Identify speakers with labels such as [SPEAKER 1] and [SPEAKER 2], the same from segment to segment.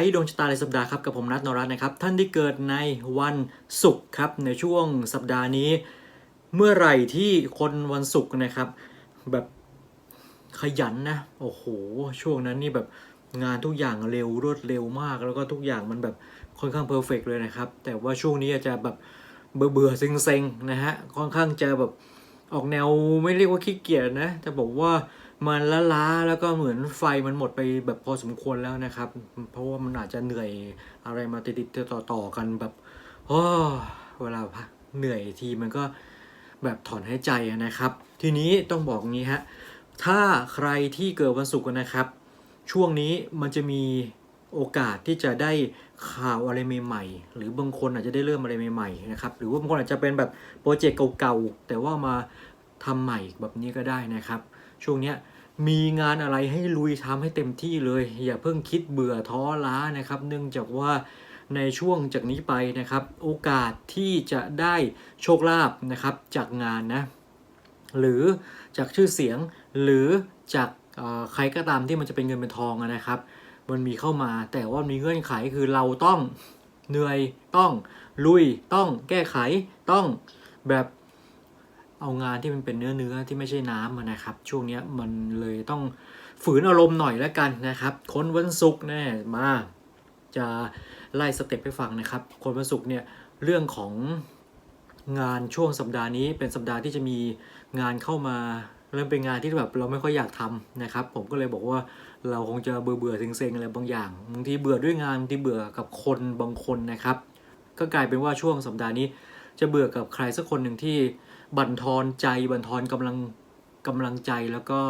[SPEAKER 1] กด์ดวงชะตาในสัปดาห์ครับกับผมนัทนรัตน์นะครับ ท่านที่เกิดในวันศุกร์ครับในช่วงสัปดาห์นี้ เมื่อไหร่ที่คนวันศุกร์นะครับ แบบขยันนะโอ้โหช่วงนั้นนี่แบบงานทุกอย่างเร็วรวดเร็วมาก แล้วก็ทุกอย่างมันแบบค่อนข้างเพอร์เฟกเลยนะครับ แต่ว่าช่วงนี้อาจจะแบบเบื่อเบื่อเซ็งๆนะฮะค่อนข้างจะแบบออกแนวไม่เรียกว่าขี้เกียจนะจะบอกว่า มันล้าล้าๆแล้วก็เหมือนไฟมันหมดไปแบบพอสมควรแล้วนะครับ เพราะว่ามันอาจจะเหนื่อยอะไรมาติดๆต่อๆกันแบบโอ้เวลาพักเหนื่อยทีมันก็แบบถอนหายใจนะครับ ทีนี้ต้องบอกงี้ฮะถ้าใครที่เกิดวันศุกร์นะครับ ช่วงนี้มันจะมีโอกาสที่จะได้ข่าวอะไรใหม่ๆ หรือบางคนอาจจะได้เริ่มอะไรใหม่ๆนะครับ หรือว่าบางคนอาจจะเป็นแบบโปรเจกต์เก่าๆ แต่ว่ามาทำใหม่แบบนี้ก็ได้นะครับ ช่วงเนี้ย มีงานอะไรให้ลุยทำให้เต็มที่เลย อย่าเพิ่งคิดเบื่อท้อล้านะครับ เนื่องจากว่าในช่วงจากนี้ไปนะครับ โอกาสที่จะได้โชคลาภนะครับจากงานนะหรือจากชื่อเสียงหรือจากใครก็ตามที่มันจะเป็นเงินเป็นทองนะครับ มันมีเข้ามาแต่ว่ามีเงื่อนไขคือเราต้องเหนื่อยต้องลุยต้องแก้ไขต้องแบบ เอางานที่มันเป็นเนื้อเนื้อที่ไม่ใช่น้ำนะครับ ช่วงนี้มันเลยต้องฝืนอารมณ์หน่อยแล้วกันนะครับคนวันศุกร์แน่มาจะไล่สเต็ปให้ฟังนะครับคนวันศุกร์เนี่ยเรื่องของงานช่วงสัปดาห์นี้เป็นสัปดาห์ที่จะมีงานเข้ามาเริ่มเป็นงานที่แบบเราไม่ค่อยอยากทำนะครับ ผมก็เลยบอกว่าเราคงจะเบื่อเบื่อเซ็งๆอะไรบางอย่างบางทีเบื่อด้วยงานบางทีเบื่อกับคนบางคนนะครับ ก็กลายเป็นว่าช่วงสัปดาห์นี้จะเบื่อกับใครสักคนหนึ่งที่ บั่นทอนใจ บั่นทอนกำลังกำลังใจแล้วก็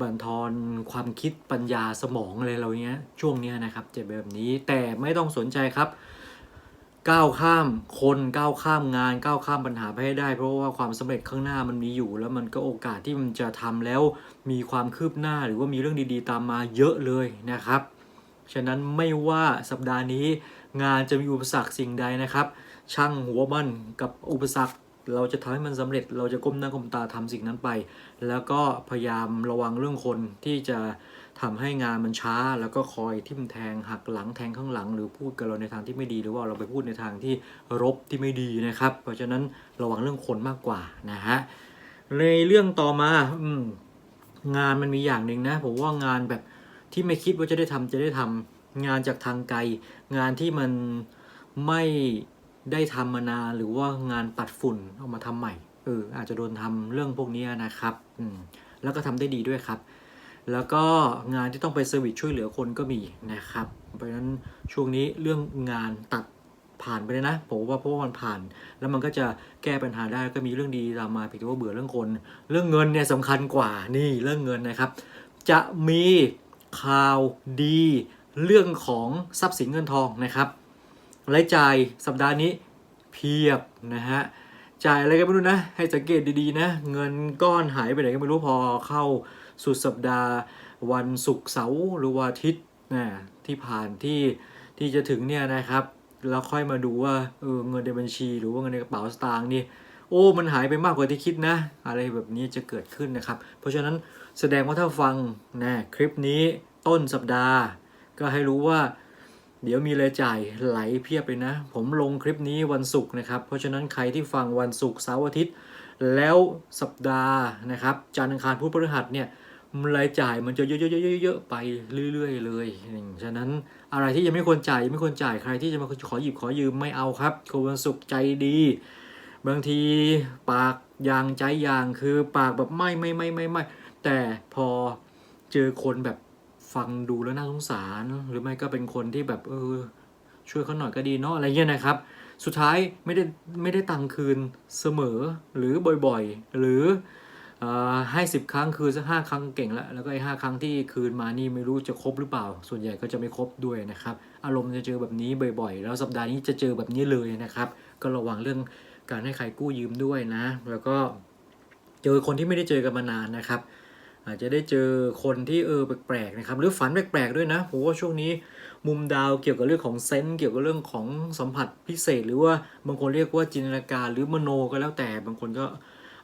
[SPEAKER 1] บั่นทอนความคิดปัญญาสมองอะไรเราเนี้ยช่วงเนี้ยนะครับเป็นแบบนี้แต่ไม่ต้องสนใจครับก้าวข้ามคนก้าวข้ามงานก้าวข้ามปัญหาไปให้ได้ เพราะว่าความสำเร็จข้างหน้ามันมีอยู่ แล้วมันก็โอกาสที่มันจะทำแล้วมีความคืบหน้าหรือว่ามีเรื่องดีๆ ตามมาเยอะเลยนะครับ ฉะนั้นไม่ว่าสัปดาห์นี้งานจะมีอุปสรรคสิ่งใดนะครับ ช่างหัวมันกับอุปสรรค เราจะทำให้มันสำเร็จ เราจะก้มหน้าก้มตาทำสิ่งนั้นไป แล้วก็พยายามระวังเรื่องคนที่จะทำให้งานมันช้า แล้วก็คอยทิ่มแทงหักหลังแทงข้างหลัง หรือพูดกับเราในทางที่ไม่ดี หรือว่าเราไปพูดในทางที่รบที่ไม่ดีนะครับ เพราะฉะนั้นระวังเรื่องคนมากกว่านะฮะในเรื่องต่อมาอืงานมันมีอย่างหนึ่งนะผมว่างานแบบที่ไม่คิดว่าจะได้ทำจะได้ทำงานจากทางไกล งานที่มันไม่ ได้ทำมานานหรือว่างานปัดฝุ่นเอามาทำใหม่เอออาจจะโดนทำเรื่องพวกนี้นะครับอืมแล้วก็ทำได้ดีด้วยครับ แล้วก็งานที่ต้องไปเซอร์วิสช่วยเหลือคนก็มีนะครับเพราะฉะนั้นช่วงนี้เรื่องงานตัดผ่านไปเลยนะผมว่าเพราะว่ามันผ่าน แล้วมันก็จะแก้ปัญหาได้ก็มีเรื่องดีตามมาเพียงแต่ว่าเบื่อเรื่องคน เรื่องเงินเนี่ยสำคัญกว่านี่เรื่องเงินนะครับ จะมีข่าวดี เรื่องของทรัพย์สินเงินทองนะครับ รายจ่ายสัปดาห์นี้เพียบนะฮะจ่ายอะไรกันไม่รู้นะ ให้สังเกตดีๆนะ เงินก้อนหายไปไหนก็ไม่รู้พอเข้าสุดสัปดาห์ วันศุกร์เสาร์หรือว่าอาทิตย์นะที่ผ่านที่ที่จะถึงเนี่ยนะครับแล้วค่อยมาดูว่าเออเงินในบัญชีหรือว่าเงินในกระเป๋าสตางค์นี่โอ้ มันหายไปมากกว่าที่คิดนะ อะไรแบบนี้จะเกิดขึ้นนะครับ เพราะฉะนั้นแสดงว่าถ้าฟังนะคลิปนี้ต้นสัปดาห์ ก็ให้รู้ว่า เดี๋ยวมีรายจ่ายไหลเพียบเลยนะ ผมลงคลิปนี้วันศุกร์นะครับ เพราะฉะนั้นใครที่ฟังวันศุกร์เสาร์อาทิตย์ แล้วสัปดาห์นะครับจันทร์อังคารพุธพฤหัสเนี่ยรายจ่ายมันจะเยอะๆๆๆไปเรื่อยๆ เลยฉะนั้นอะไรที่ยังไม่ควรจ่ายไม่ควรจ่ายใครที่จะมาขอหยิบขอยืมไม่เอาครับคนวันศุกร์ใจดี บางทีปากยางใจยางคือปากแบบไม่ไม่ไม่ไม่ไม่แต่พอเจอคนแบบ ฟังดูแล้วน่าสงสาร หรือไม่ก็เป็นคนที่แบบเออช่วยเขาหน่อยก็ดีเนาะอะไรเงี้ยนะครับ สุดท้ายไม่ได้ไม่ได้ตังค์คืนเสมอหรือบ่อยๆ หรืออให้สิบครั้งคืนสักห้าครั้งเก่งแล้วแล้วก็ไอ้ห้าครั้งที่คืนมานี่ไม่รู้จะครบหรือเปล่า ส่วนใหญ่ก็จะไม่ครบด้วยนะครับ อารมณ์จะเจอแบบนี้บ่อย ๆ แล้วสัปดาห์นี้จะเจอแบบนี้เลยนะครับ ก็ระวังเรื่องการให้ใครกู้ยืมด้วยนะ แล้วก็เจอคนที่ไม่ได้เจอกันมานานนะครับ อาจจะได้เจอคนที่เออแปลกๆนะครับหรือฝันแปลกๆด้วยนะผมว่าช่วงนี้มุมดาวเกี่ยวกับเรื่องของเซนส์เกี่ยวกับเรื่องของสัมผัสพิเศษ หรือว่าบางคนเรียกว่าจินตนาการหรือมโนก็แล้วแต่บางคนก็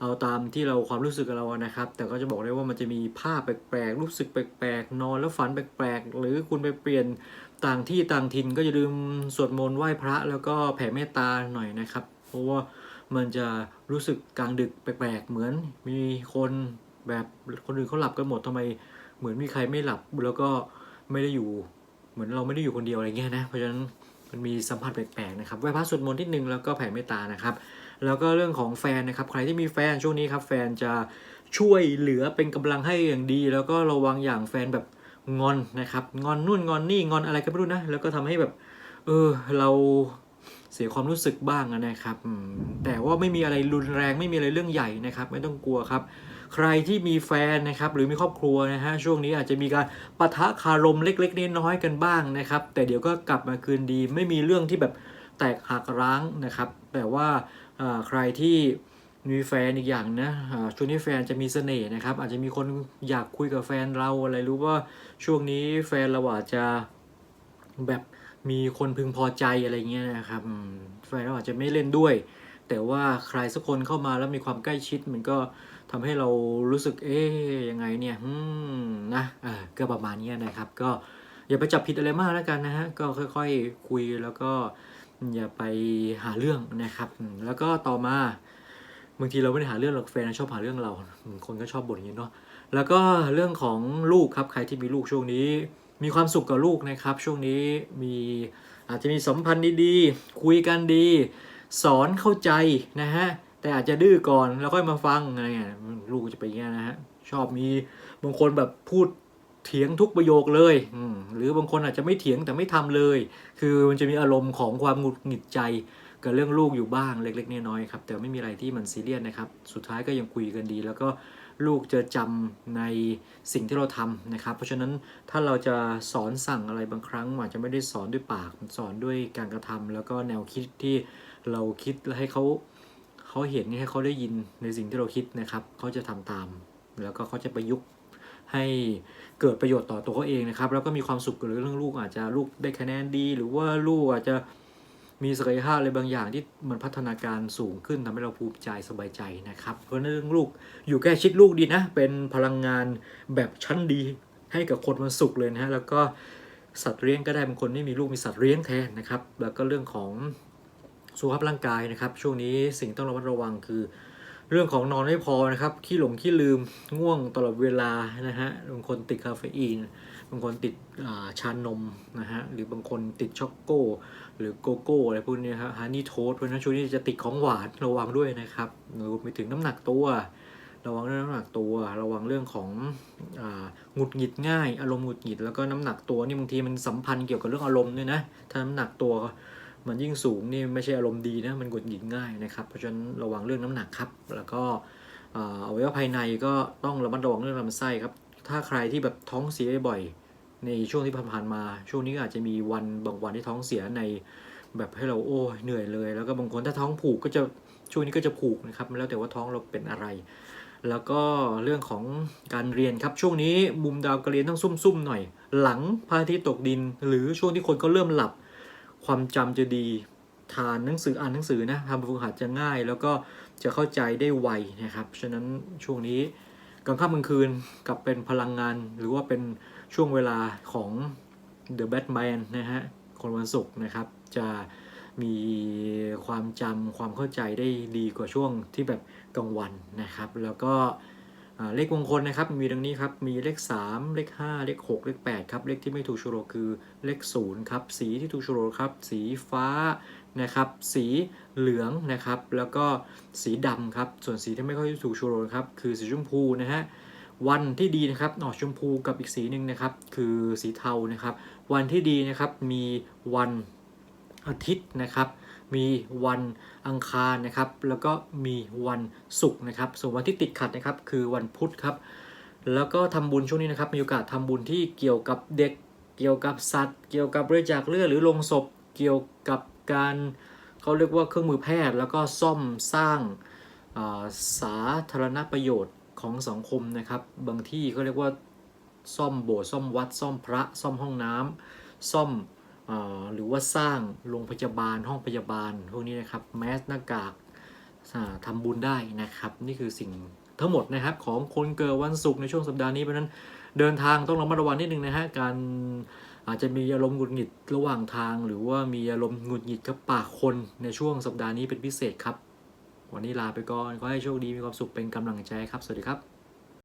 [SPEAKER 1] เอาตามที่เราความรู้สึกกับเรานะครับ แต่ก็จะบอกได้ว่ามันจะมีภาพแปลกๆรู้สึกแปลกๆนอนแล้วฝันแปลกๆหรือคุณไปเปลี่ยนต่างที่ต่างถิ่นก็อย่าลืมสวดมนต์ไหว้พระ แล้วก็แผ่เมตตาหน่อยนะครับ เพราะว่ามันจะรู้สึกกลางดึกแปลกๆเหมือนมีคน แบบคนอื่นเขาหลับกันหมดทำไม เหมือนมีใครไม่หลับแล้วก็ไม่ได้อยู่เหมือนเราไม่ได้อยู่คนเดียวอะไรเงี้ยนะเพราะฉะนั้นมันมีสัมผัสแปลกๆนะครับไหว้พระสวดมนต์ที่หนึ่งแล้วก็แผ่เมตตานะครับ แล้วก็เรื่องของแฟนนะครับ ใครที่มีแฟนช่วงนี้ครับ แฟนจะช่วยเหลือเป็นกำลังให้อย่างดี แล้วก็ระวังอย่างแฟนแบบงอนนะครับ งอนนู่นงอนนี่งอนอะไรก็ไม่รู้นะ แล้วก็ทำให้แบบ เออเราเสียความรู้สึกบ้างนะครับแต่ว่าไม่มีอะไรรุนแรงไม่มีอะไรเรื่องใหญ่นะครับ ไม่ต้องกลัวครับ ใครที่มีแฟนนะครับหรือมีครอบครัวนะฮะช่วงนี้อาจจะมีการปะทะคารมเล็กๆน้อยๆกันบ้างนะครับ แต่เดี๋ยวก็กลับมาคืนดี ไม่มีเรื่องที่แบบแตกหักร้างนะครับ แต่ว่าใครที่มีแฟนอีกอย่างนะช่วงนี้แฟนจะมีเสน่ห์นะครับ อาจจะมีคนอยากคุยกับแฟนเราอะไรรู้ว่าช่วงนี้แฟนเราอาจจะแบบมีคนพึงพอใจอะไรเงี้ยนะครับแฟนเราอาจจะไม่เล่นด้วย แต่ว่าใครสักคนเข้ามาแล้วมีความใกล้ชิด มันก็ทำให้เรารู้สึก เอ๊ยยังไงเนี่ยนะเออก็ประมาณนี้นะครับ ก็อย่าไปจับผิดอะไรมากแล้วกันนะฮะ ก็ค่อยๆ คุยแล้วก็อย่าไปหาเรื่องนะครับ แล้วก็ต่อมาบางทีเราไม่ได้หาเรื่องหรอกแฟนชอบหาเรื่องเรา คนก็ชอบบ่นอย่างนี้เนาะ แล้วก็เรื่องของลูกครับ ใครที่มีลูกช่วงนี้ มีความสุขกับลูกนะครับ ช่วงนี้มีอาจจะมีสัมพันธ์ดีๆ คุยกันดี สอนเข้าใจนะฮะแต่อาจจะดื้อก่อนแล้วค่อยมาฟังอะไรเงี้ยลูกจะไปงเงี้ยนะฮะชอบมีบางคนแบบพูดเถียงทุกประโยคเลยอหรือบางคนอาจจะไม่เถียงแต่ไม่ทำเลย คือมันจะมีอารมณ์ของความหงุดหงิดใจกับเรื่องลูกอยู่บ้างเล็กๆน้อยๆครับแต่ไม่มีอะไรที่มันซีเรียสนะครับ สุดท้ายก็ยังคุยกันดี แล้วก็ ลูกจะจำในสิ่งที่เราทำนะครับ เพราะฉะนั้นถ้าเราจะสอนสั่งอะไรบางครั้งอาจจะไม่ได้สอนด้วยปากสอนด้วยการกระทำแล้วก็แนวคิดที่เราคิดแล้วให้เขาเขาเห็นให้เขาได้ยินในสิ่งที่เราคิดนะครับเขาจะทำตาม แล้วก็เขาจะประยุกต์ให้เกิดประโยชน์ต่อตัวเขาเองนะครับ แล้วก็มีความสุขกับเรื่องลูกอาจจะลูกได้คะแนนดี หรือว่าลูกอาจจะ มีศักยภาพอะไรบางอย่างที่มันพัฒนาการสูงขึ้นทำให้เราภูมิใจสบายใจนะครับ เพราะนั้นเรื่องลูกอยู่ใกล้ชิดลูกดีนะ เป็นพลังงานแบบชั้นดีให้กับคนมันสุขเลยนะฮะแล้วก็สัตว์เลี้ยงก็ได้บางคนไม่มีลูกมีสัตว์เลี้ยงแทนนะครับ แล้วก็เรื่องของสุขภาพร่างกายนะครับ ช่วงนี้สิ่งต้องระมัดระวังคือ เรื่องของนอนไม่พอนะครับขี้หลงขี้ลืมง่วงตลอดเวลานะฮะบางคนติดคาเฟอีนบางคนติดอ่าชานมนะฮะหรือบางคนติดช็อกโก หรือโกโก้อะไรพวกนี้ครับฮันนี่โทสเพราะนั้นช่วงนี้จะติดของหวานระวังด้วยนะครับรวมไปถึงน้ำหนักตัว ระวังเรื่องน้ำหนักตัว ระวังเรื่องของหงุดหงิดง่าย อารมณ์หงุดหงิดแล้วก็น้ำหนักตัวนี่บางทีมันสัมพันธ์เกี่ยวกับเรื่องอารมณ์ด้วยนะถ้าน้ำหนักตัวมันยิ่งสูงนี่ไม่ใช่อารมณ์ดีนะมันหงุดหงิดง่ายนะครับเพราะฉะนั้นระวังเรื่องน้ำหนักครับ แล้วก็อวัยวะภายในก็ต้องระมัดระวังเรื่องลำไส้ครับถ้าใครที่แบบท้องเสียบ่อย ในช่วงที่ผ่านมา ช่วงนี้อาจจะมีวันบางวันที่ท้องเสียในแบบให้เราโอ้ยเหนื่อยเลย แล้วก็บางคนถ้าท้องผูกก็จะช่วงนี้ก็จะผูกนะครับแล้วแต่ว่าท้องเราเป็นอะไร แล้วก็เรื่องของการเรียนครับช่วงนี้มุมดาวการเรียนต้องซุ่มๆหน่อย หลังพระอาทิตย์ตกดิน หรือช่วงที่คนก็เริ่มหลับ ความจำจะดีทานหนังสืออ่านหนังสือนะทำฝึกหัดจะง่าย แล้วก็จะเข้าใจได้ไวนะครับฉะนั้นช่วงนี้กลางค่ำกลางคืนกับเป็นพลังงานหรือว่าเป็น ช่วงเวลาของ The Batman นะฮะคนวันศุกร์นะครับ จะมีความจำความเข้าใจได้ดีกว่าช่วงที่แบบกลางวันนะครับ แล้วก็เลขมงคลนะครับมีดังนี้ครับ มีเลข 3 เลข 5 เลข 6 เลข 8 ครับ เลขที่ไม่ถูกโชโรคือเลข 0 ครับ สีที่ถูกโชโรครับ สีฟ้านะครับ สีเหลืองนะครับ แล้วก็สีดำครับ ส่วนสีที่ไม่ค่อยถูกโชโรครับ คือสีชมพูนะฮะ วันที่ดีนะครับออกชมพูกับอีกสีหนึ่งนะครับ คือสีเทานะครับ วันที่ดีนะครับมีวันอาทิตย์นะครับ มีวันอังคารนะครับ แล้วก็มีวันศุกร์นะครับ ส่วนวันที่ติดขัดนะครับ คือวันพุธครับ แล้วก็ทำบุญช่วงนี้นะครับ มีโอกาสทำบุญที่เกี่ยวกับเด็ก เกี่ยวกับสัตว์ เกี่ยวกับบริจาคเลือดหรือลงศพ เกี่ยวกับการเขาเรียกว่าเครื่องมือแพทย์ แล้วก็ซ่อมสร้างาสาธารณประโยชน์ ของสังคมนะครับ บางที่เขาเรียกว่าซ่อมโบสถ์ซ่อมวัด ซ่อมพระ ซ่อมห้องน้ำซ่อมอ่าหรือว่าสร้างโรงพยาบาลห้องพยาบาลพวกนี้นะครับแมสหน้ากากอ่าทำบุญได้นะครับ นี่คือสิ่งทั้งหมดนะครับของคนเกิดวันศุกร์ในช่วงสัปดาห์นี้เพราะฉะนั้นเดินทางต้องระมัดระวังนิดนึงนะฮะการอาจจะมีอารมณ์หงุดหงิดระหว่างทาง หรือว่ามีอารมณ์หงุดหงิดกับปากคนในช่วงสัปดาห์นี้เป็นพิเศษครับ วันนี้ลาไปก่อน ขอให้โชคดีมีความสุขเป็นกำลังใจครับ สวัสดีครับ